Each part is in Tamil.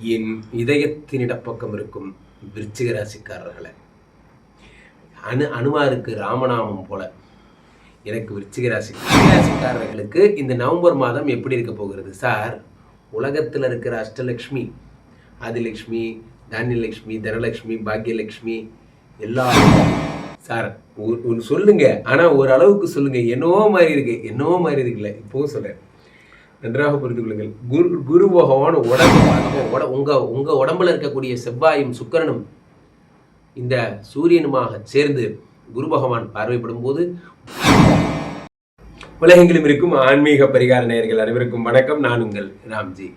என் இதயத்தின் இடப்பக்கம் இருக்கும் விருச்சிக ராசிக்காரர்களை அணு அனுமாருக்கு ராமநாமம் போல எனக்கு விருச்சிக ராசி ராசிக்காரர்களுக்கு இந்த நவம்பர் மாதம் எப்படி இருக்க போகிறது? சார் உலகத்தில் இருக்கிற அஷ்டலக்ஷ்மி ஆதிலக்ஷ்மி தானியலக்ஷ்மி தனலக்ஷ்மி பாக்யலக்ஷ்மி எல்லா சார் ஒரு- சொல்லுங்க. ஆனால் ஓரளவுக்கு சொல்லுங்க. என்னவோ மாதிரி இருக்கு. என்னவோ மாதிரி இருக்குல்ல. இப்போவும் சொல்கிறேன் நன்றாக புரிந்து கொள்ளுங்கள். குரு குரு பகவான் உடம்பு பார்க்க உட உங்க உங்க உடம்புல இருக்கக்கூடிய செவ்வாயும் சுக்கரனும் இந்த சூரியனுமாக சேர்ந்து குரு பகவான் பார்வைப்படும் போது உலகெங்கிலும் இருக்கும் ஆன்மீக பரிகார நேயர்கள் அனைவருக்கும் வணக்கம். நான் உங்கள் ராம்ஜி.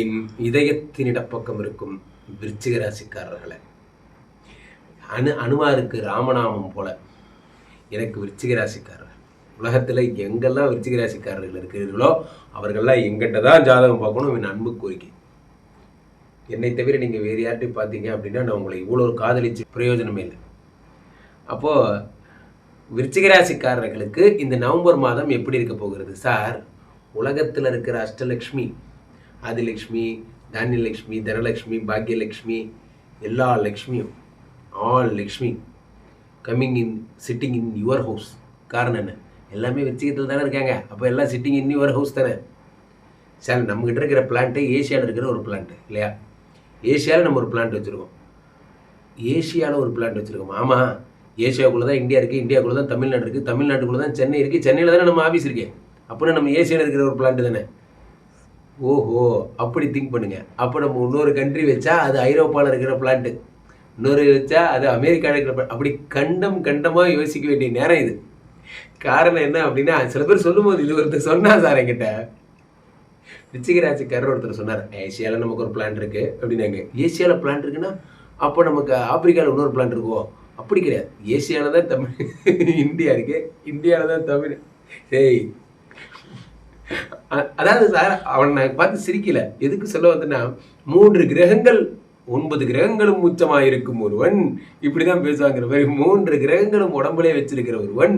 என் இதயத்தின் இடப்பக்கம் இருக்கும் விருச்சிக ராசிக்காரர்களை. அனு அனுமாருக்கு ராமநாமம் போல எனக்கு விருச்சிக ராசிக்காரர் உலகத்தில் எங்கெல்லாம் விருச்சிக ராசிக்காரர்கள் இருக்கிறீர்களோ அவர்கள்லாம் எங்கிட்ட தான் ஜாதகம் பார்க்கணும் என் அன்பு கோரிக்கை. என்னை தவிர நீங்கள் வேறு யார்ட்டையும் பார்த்தீங்க அப்படின்னா நான் உங்களை இவ்வளோ ஒரு காதலிச்சு பிரயோஜனமே இல்லை. அப்போது விருச்சிக ராசிக்காரர்களுக்கு இந்த நவம்பர் மாதம் எப்படி இருக்க போகிறது? சார் உலகத்தில் இருக்கிற அஷ்டலக்ஷ்மி ஆதிலக்ஷ்மி தானியலக்ஷ்மி தனலக்ஷ்மி பாக்யலக்ஷ்மி எல்லா லக்ஷ்மியும் all Lakshmi coming in sitting in your house காரணம் என்ன? எல்லாமே வச்சுக்கிட்டு தானே இருக்காங்க. அப்போ எல்லாம் சிட்டிங் இன்னி ஒரு ஹவுஸ் தானே? சார் நம்மகிட்ட இருக்கிற பிளான்ட்டு ஏஷியாவில் இருக்கிற ஒரு பிளான்ட்டு இல்லையா? ஏஷியாவில் நம்ம ஒரு பிளான்ட் வச்சுருக்கோம். ஏஷியாவில் ஒரு பிளான்ட் வச்சுருக்கோம். ஆமாம் ஏஷியாவுக்குள்ளே தான் இந்தியா இருக்குது இந்தியாவுக்குள்ளே தான் தமிழ்நாடு இருக்குது தமிழ்நாட்டுக்குள்ளே தான் சென்னை இருக்குது சென்னையில் தானே நம்ம ஆஃபீஸ் இருக்கேன் அப்படின்னா நம்ம ஏஷியாவில் இருக்கிற ஒரு பிளான்ட் தானே? ஓஹோ அப்படி திங்க் பண்ணுங்க. அப்போ நம்ம இன்னொரு கண்ட்ரி வச்சா அது ஐரோப்பாவில் இருக்கிற பிளான்ட்டு இன்னொரு வச்சா அது அமெரிக்காவில் இருக்கிற அப்படி கண்டம் கண்டமாக யோசிக்க வேண்டிய நேரம் இது. காரணம் என்ன அப்படின்னா சில பேர் சொல்லும்போது இது ஒருத்தர் சொன்னா சார் என்கிட்ட. ரிச்சிகராஜக்காரர் ஒருத்தர் சொன்னார் ஏசியாவில் நமக்கு ஒரு பிளான் இருக்கு அப்படின்னாங்க. ஏசியாவில் பிளான் இருக்குன்னா அப்போ நமக்கு ஆப்பிரிக்காவில் இன்னொரு பிளான் இருக்கும் அப்படி கிடையாது. ஏசியாவில் தான் தமிழ் இந்தியா இருக்கு இந்தியாவில் தான் தமிழ். சரி அதாவது சார் அவன் நான் பார்த்து சிரிக்கல. எதுக்கு சொல்ல வந்தேன்னா மூன்று கிரகங்கள் ஒன்பது கிரகங்களும் உச்சமாயிருக்கும் ஒருவன். இப்படிதான் பேசுவாங்கிற மாதிரி மூன்று கிரகங்களும் உடம்புலே வச்சிருக்கிற ஒருவன்.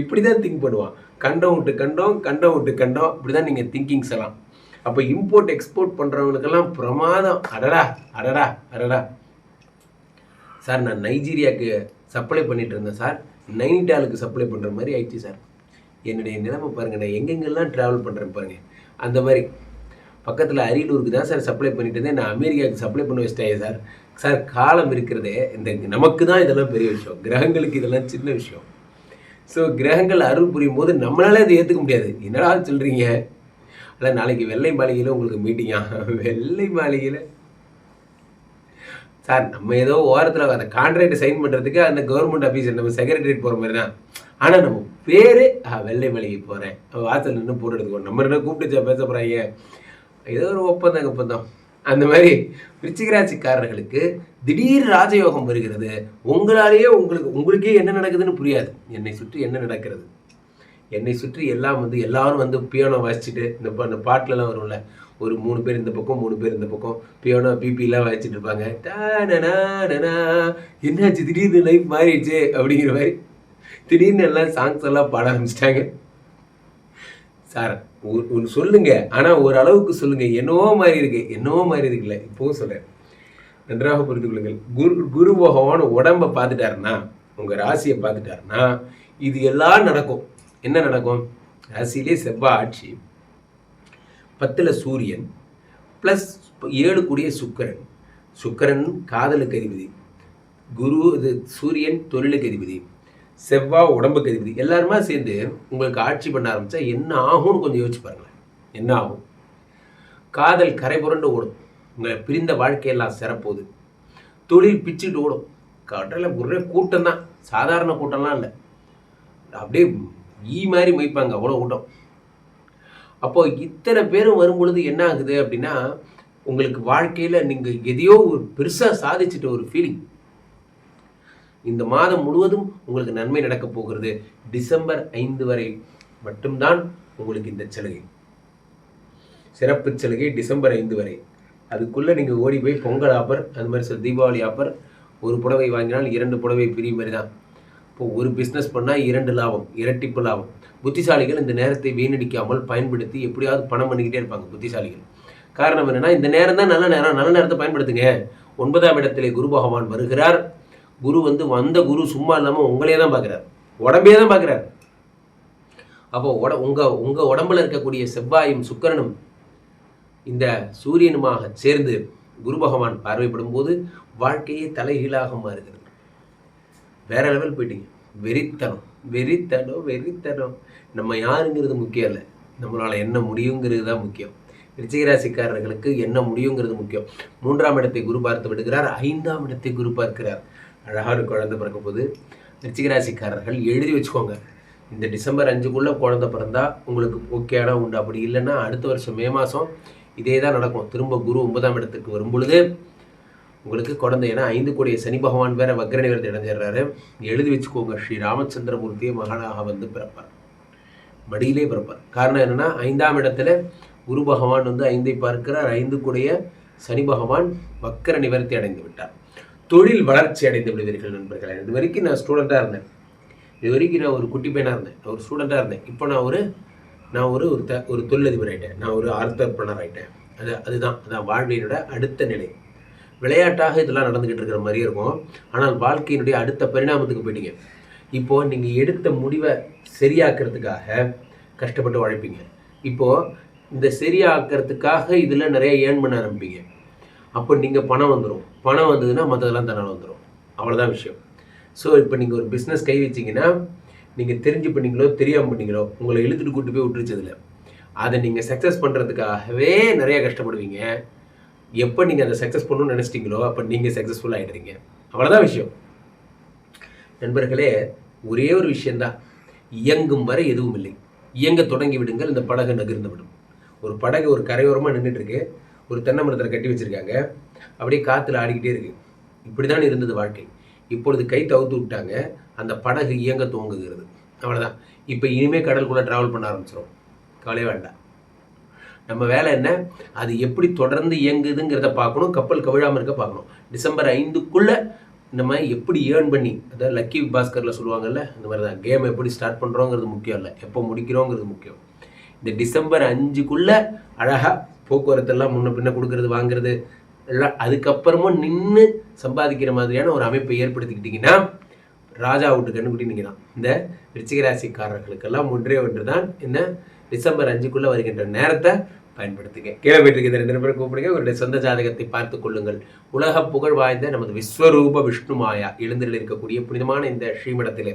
இப்படிதான் திங்க் பண்ணுவான். கண்டம் விட்டு கண்டம் கண்டம் விட்டு கண்டம். இப்படிதான் நீங்க திங்கிங்ஸ் எல்லாம் அப்போ இம்போர்ட் எக்ஸ்போர்ட் பண்றவங்களுக்கெல்லாம் பிரமாதம். அடடா அடடா அடடா. சார் நான் நைஜீரியாவுக்கு சப்ளை பண்ணிட்டு இருந்தேன் சார். நைனிடாலுக்கு சப்ளை பண்ணுற மாதிரி ஆயிடுச்சு சார். என்னுடைய நிலைமை பாருங்கள் நான் எங்கெங்கெல்லாம் ட்ராவல் பண்ணுறேன் பாருங்கள் அந்த மாதிரி பக்கத்தில் அரியலூருக்கு தான் சார் சப்ளை பண்ணிட்டு இருந்தேன். நான் அமெரிக்காவுக்கு சப்ளை பண்ண வச்சிட்டேன் சார். சார் காலம் இருக்கிறதே இந்த நமக்கு தான் இதெல்லாம் பெரிய விஷயம். கிரகங்களுக்கு இதெல்லாம் சின்ன விஷயம். ஸோ கிரகங்கள் அருள் புரியும் போது நம்மளால இதை ஏற்றுக்க முடியாது. என்னடா சொல்கிறீங்க அதான் நாளைக்கு வெள்ளை மாளிகையில் உங்களுக்கு மீட்டிங்கா வெள்ளை மாளிகையில்? சார் நம்ம ஏதோ ஓரத்தில் அந்த கான்ட்ராக்ட் சைன் பண்ணுறதுக்கு அந்த கவர்மெண்ட் ஆஃபீஸர் நம்ம செக்ரட்டரியேட் போகிற மாதிரி தான் ஆனால் நம்ம பேர் வெள்ளை மாளிகை போகிறேன் வாசல் நின்று போட்டு எடுத்துக்கோ நம்ம என்ன கூப்பிட்டு பேச போகிறாங்க ஏதோ ஒரு ஒப்பந்தம் ஒப்பந்தம். அந்த மாதிரி விருச்சிகராட்சிக்காரர்களுக்கு திடீர் ராஜயோகம் வருகிறது. உங்களாலேயே உங்களுக்கு உங்களுக்கே என்ன நடக்குதுன்னு புரியாது. என்னை சுற்றி என்ன நடக்கிறது? என்னை சுற்றி எல்லாம் வந்து எல்லாரும் வந்து பியானோ வாசிச்சுட்டு இந்த பா- பாட்டிலலாம் வரும்ல. ஒரு மூணு பேர் இந்த பக்கம் மூணு பேர் இந்த பக்கம். பியானோ பிபிலாம் வாசிச்சுட்டு இருப்பாங்க. என்னாச்சு? திடீர்னு லைஃப் மாறிடுச்சு அப்படிங்கிற மாதிரி திடீர்னு எல்லாம் சாங்ஸ் எல்லாம் பாட ஆரம்பிச்சிட்டாங்க. சார் ஒன்று சொல்லுங்க. ஆனால் ஓரளவுக்கு சொல்லுங்க. என்னவோ மாதிரி இருக்கு. என்னவோ மாதிரி இருக்குல்ல இப்போவும் சொல்ல நன்றாக புரிந்து கொள்ளுங்கள். குரு குரு பகவான் உடம்பை பார்த்துட்டாருன்னா உங்கள் ராசியை பார்த்துட்டாருன்னா இது எல்லாம் நடக்கும். என்ன நடக்கும்? ராசியிலே செவ்வாய் ஆட்சி. பத்தில் சூரியன். ப்ளஸ் ஏழு கூடிய சுக்கரன். சுக்கரன் காதலுக்கு அதிபதி. குரு இது சூரியன் தொழிலுக்கு அதிபதி. செவ்வாய் உடம்புக்கு அதிபதி எல்லாருமா சேர்ந்து உங்களுக்கு ஆட்சி பண்ண ஆரம்பித்தா என்ன ஆகும்னு கொஞ்சம் யோசிச்சு பாருங்களேன். என்ன ஆகும்? காதல் கரை புரண்டு ஓடும். உங்களை பிரிந்த வாழ்க்கையெல்லாம் சிறப்போகுது. தொழில் பிச்சுட்டு ஓடும். கடலில் ஒரே கூட்டம் தான் சாதாரண கூட்டம்லாம் இல்லை. அப்படியே ஈ மாதிரி மொய்ப்பாங்க. அவ்வளோ கூட்டம். அப்போ இத்தனை பேரும் வரும்பொழுது என்ன ஆகுது அப்படின்னா உங்களுக்கு வாழ்க்கையில் நீங்கள் எதையோ ஒரு பெருசாக சாதிச்சிட்ட ஒரு ஃபீலிங் இந்த மாதம் முழுவதும் உங்களுக்கு நன்மை நடக்க போகிறது. டிசம்பர் ஐந்து வரை மட்டும்தான் உங்களுக்கு இந்த சலுகை. சிறப்பு சலுகை டிசம்பர் ஐந்து வரை. அதுக்குள்ளே நீங்கள் ஓடி போய் பொங்கல் ஆஃபர் அது மாதிரி சில தீபாவளி ஆஃபர் ஒரு புடவை வாங்கினால் இரண்டு புடவை பிரி மாதிரி தான். இப்போ ஒரு பிஸ்னஸ் பண்ணால் இரண்டு லாபம் இரட்டிப்பு லாபம். புத்திசாலிகள் இந்த நேரத்தை வீணடிக்காமல் பயன்படுத்தி எப்படியாவது பணம் பண்ணிக்கிட்டே இருப்பாங்க புத்திசாலிகள். காரணம் என்னென்னா இந்த நேரம் தான் நல்ல நேரம் நல்ல நேரத்தை பயன்படுத்துங்க. ஒன்பதாம் இடத்திலே குரு பகவான் வருகிறார். குரு வந்து வந்த குரு சும்மா இல்லாமல் உங்களே தான் பார்க்குறாரு. உடம்பே தான் பார்க்குறாரு. அப்போ உட உங்கள் உங்கள் உடம்புல இருக்கக்கூடிய செவ்வாயும் சுக்கரனும் இந்த சூரியனுமாக சேர்ந்து குரு பகவான் பார்வைப்படும் போது வாழ்க்கையே தலைகீழாக மாறுகிறது. வேற லெவல் போயிட்டீங்க. வெறித்தனம். வெறித்தனம் வெறித்தனம் நம்ம யாருங்கிறது முக்கியம் இல்லை. நம்மளால என்ன முடியுங்கிறது தான் முக்கியம். ரிச்சிகராசிக்காரர்களுக்கு என்ன முடியுங்கிறது முக்கியம். மூன்றாம் இடத்தை குரு பார்த்து விடுகிறார். ஐந்தாம் இடத்தை குரு பார்க்கிறார். அழகான ஒரு குழந்தை பிறக்க போது. ரிச்சிகராசிக்காரர்கள் எழுதி வச்சுக்கோங்க. இந்த டிசம்பர் அஞ்சுக்குள்ளே குழந்த பிறந்தா உங்களுக்கு ஓகேனா உண்டு. அப்படி இல்லைன்னா அடுத்த வருஷம் மே மாதம் இதே தான் நடக்கும். திரும்ப குரு ஒன்பதாம் இடத்துக்கு வரும் பொழுது உங்களுக்கு குழந்தை ஏன்னா ஐந்து கோடிய சனி பகவான் வேற வக்ர நிவர்த்தி அடைஞ்சிடுறாரு. எழுதி வச்சுக்கோங்க. ஸ்ரீ ராமச்சந்திரமூர்த்தியை மகனாக வந்து பிறப்பார். மடியிலே பிறப்பார். காரணம் என்னென்னா ஐந்தாம் இடத்துல குரு பகவான் வந்து ஐந்தை பார்க்கிறார். ஐந்து கூடிய சனி பகவான் வக்கர நிவர்த்தி அடைந்து விட்டார். தொழில் வளர்ச்சி அடைந்து விடுவீர்கள் நண்பர்களே. இது வரைக்கும் நான் ஸ்டூடெண்ட்டாக இருந்தேன். இது வரைக்கும் நான் ஒரு குட்டி பையனாக இருந்தேன். நான் ஒரு ஸ்டூடெண்ட்டாக இருந்தேன். இப்போ நான் ஒரு நான் ஒரு ஒரு த ஒரு தொழிலதிபர் ஆகிட்டேன் நான் ஒரு ஆர்த்தர்பனர் ஆகிட்டேன் அது அதுதான். அதான் வாழ்வியனோட அடுத்த நிலை. விளையாட்டாக இதெல்லாம் நடந்துக்கிட்டு இருக்கிற மாதிரியே இருக்கும். ஆனால் வாழ்க்கையினுடைய அடுத்த பரிணாமத்துக்கு போயிட்டீங்க. இப்போது நீங்கள் எடுத்த முடிவை சரியாக்குறதுக்காக கஷ்டப்பட்டு உழைப்பீங்க. இப்போது இந்த சரியாக்குறதுக்காக இதில் நிறைய ஏர்ன் பண்ண ஆரம்பிப்பீங்க. அப்போ நீங்கள் பணம் வந்துடும் பணம் வந்ததுன்னா மற்றதெல்லாம் தன்னால் வந்துடும் அவ்வளோதான் விஷயம். ஸோ இப்போ நீங்கள் ஒரு பிஸ்னஸ் கை வச்சிங்கன்னா நீங்கள் தெரிஞ்சு பண்ணீங்களோ தெரியாமல் பண்ணீங்களோ உங்களை இழுத்துட்டு கூட்டு போய் விட்டுருச்சதில்ல அதை நீங்கள் சக்ஸஸ் பண்ணுறதுக்காகவே நிறையா கஷ்டப்படுவீங்க. எப்போ நீங்கள் அதை சக்ஸஸ் பண்ணணும்னு நினச்சிட்டிங்களோ அப்போ நீங்கள் சக்ஸஸ்ஃபுல் ஆகிடுறீங்க அவ்வளோதான் விஷயம். நண்பர்களே ஒரே ஒரு விஷயந்தான் இயங்கும் வரை எதுவும் இல்லை. இயங்க தொடங்கி விடுங்கள் இந்த படகு நகர்ந்து விடும். ஒரு படகு ஒரு கரையோரமாக நின்றுட்டுருக்கு ஒரு தென்னை மரத்தில் கட்டி வச்சுருக்காங்க. அப்படியே காற்றுல ஆடிக்கிட்டே இருக்கு. இப்படிதான் இருந்தது வாழ்க்கை. இப்பொழுது கை தவுத்து விட்டாங்க. அந்த படகு இயங்க துவங்குகிறது. அவ்வளோதான் இப்போ இனிமேல் கடலுக்குள்ளே ட்ராவல் பண்ண ஆரம்பிச்சிடும் கவலையே வேண்டாம். நம்ம வேலை என்ன? அது எப்படி தொடர்ந்து இயங்குதுங்கிறத பார்க்கணும். கப்பல் கவிழாமல் இருக்க பார்க்கணும். டிசம்பர் ஐந்துக்குள்ளே நம்ம எப்படி ஏர்ன் பண்ணி அதாவது லக்கி பாஸ்கரில் சொல்லுவாங்கல்ல இந்த மாதிரி தான் கேம் எப்படி ஸ்டார்ட் பண்ணுறோங்கிறது முக்கியம் இல்லை. எப்போ முடிக்கிறோங்கிறது முக்கியம். இந்த டிசம்பர் அஞ்சுக்குள்ளே அழகாக போக்குவரத்தெல்லாம் முன்ன பின்ன கொடுக்கறது வாங்குறது எல்லாம் அதுக்கப்புறமும் நின்று சம்பாதிக்கிற மாதிரியான ஒரு அமைப்பை ஏற்படுத்திக்கிட்டிங்கன்னா ராஜா வீட்டு கண்டுபிடி நீங்கள் தான் இந்த ரிச்சிகராசிக்காரர்களுக்கெல்லாம் ஒன்றே ஒன்று தான் இந்த டிசம்பர் அஞ்சுக்குள்ளே வருகின்ற நேரத்தை பயன்படுத்துங்க. கீழே போயிட்டு இந்த ரெண்டு பேரும் கூப்பிடுங்க. உங்களுடைய சொந்த ஜாதகத்தை பார்த்து கொள்ளுங்கள். உலக புகழ் வாய்ந்த நமது விஸ்வரூப விஷ்ணு மாயா எழுந்தில் இருக்கக்கூடிய புனிதமான இந்த ஸ்ரீமடத்திலே